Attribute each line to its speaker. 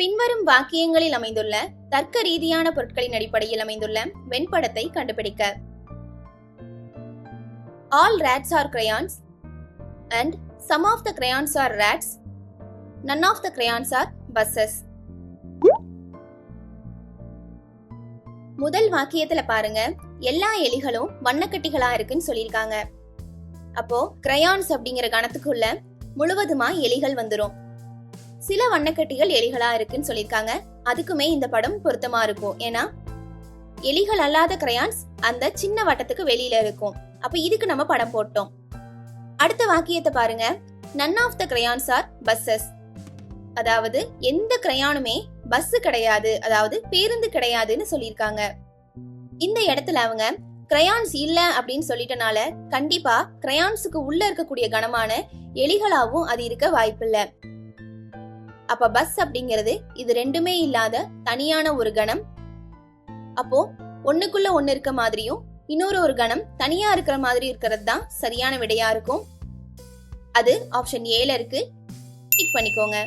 Speaker 1: பின்வரும் வாக்கியங்களில் அமைந்துள்ள தர்க்க ரீதியான பொருட்களின் அடிப்படையில் அமைந்துள்ள வெண்படத்தை கண்டுபிடிக்க. All rats are crayons and some of the crayons are rats none of the crayons are buses முதல் வாக்கியத்துல பாருங்க. எல்லா எலிகளும் வண்ணக்கட்டிகளா இருக்குன்னு சொல்லியிருக்காங்க. அப்போ கிரையான்ஸ் அப்படிங்கிற கணத்துக்குள்ள முழுவதுமா எலிகள் வந்துடும் சில வண்ணக்கட்டிகள் எலிகளா இருக்குன்னு சொல்லியிருக்காங்க. அதுக்குமே இந்த படம் பொருத்தமா இருக்கும். ஏன்னா எலிகள் அல்லாத கிரையான்ஸ் அந்த சின்ன வட்டத்துக்கு வெளியில இருக்கும். அப்ப இதுக்கு நம்ம படம் போட்டோம். அடுத்த வாக்கியத்தை பாருங்க. None of the crayons are buses அதாவது எந்த கிரையானுமே பஸ் கிடையாது. அதாவது பேருந்து கிடையாதுன்னு சொல்லியிருக்காங்க. இந்த இடத்துல அவங்க கிரையான்ஸ் இல்ல அப்படின்னு சொல்லிட்டனால கண்டிப்பா கிரையான்ஸுக்கு உள்ள இருக்கக்கூடிய கனமான எலிகளாவும் அது இருக்க வாய்ப்பில்லை. அப்ப பஸ் அப்படிங்கிறது இது ரெண்டுமே இல்லாத தனியான ஒரு கணம். அப்போ ஒண்ணுக்குள்ள ஒண்ணு இருக்க மாதிரியும் இன்னொரு ஒரு கணம் தனியா இருக்கிற மாதிரி இருக்கிறது தான் சரியான விடையா இருக்கும். அது ஆப்ஷன் ஏல இருக்கு. டிக் பண்ணிக்கோங்க.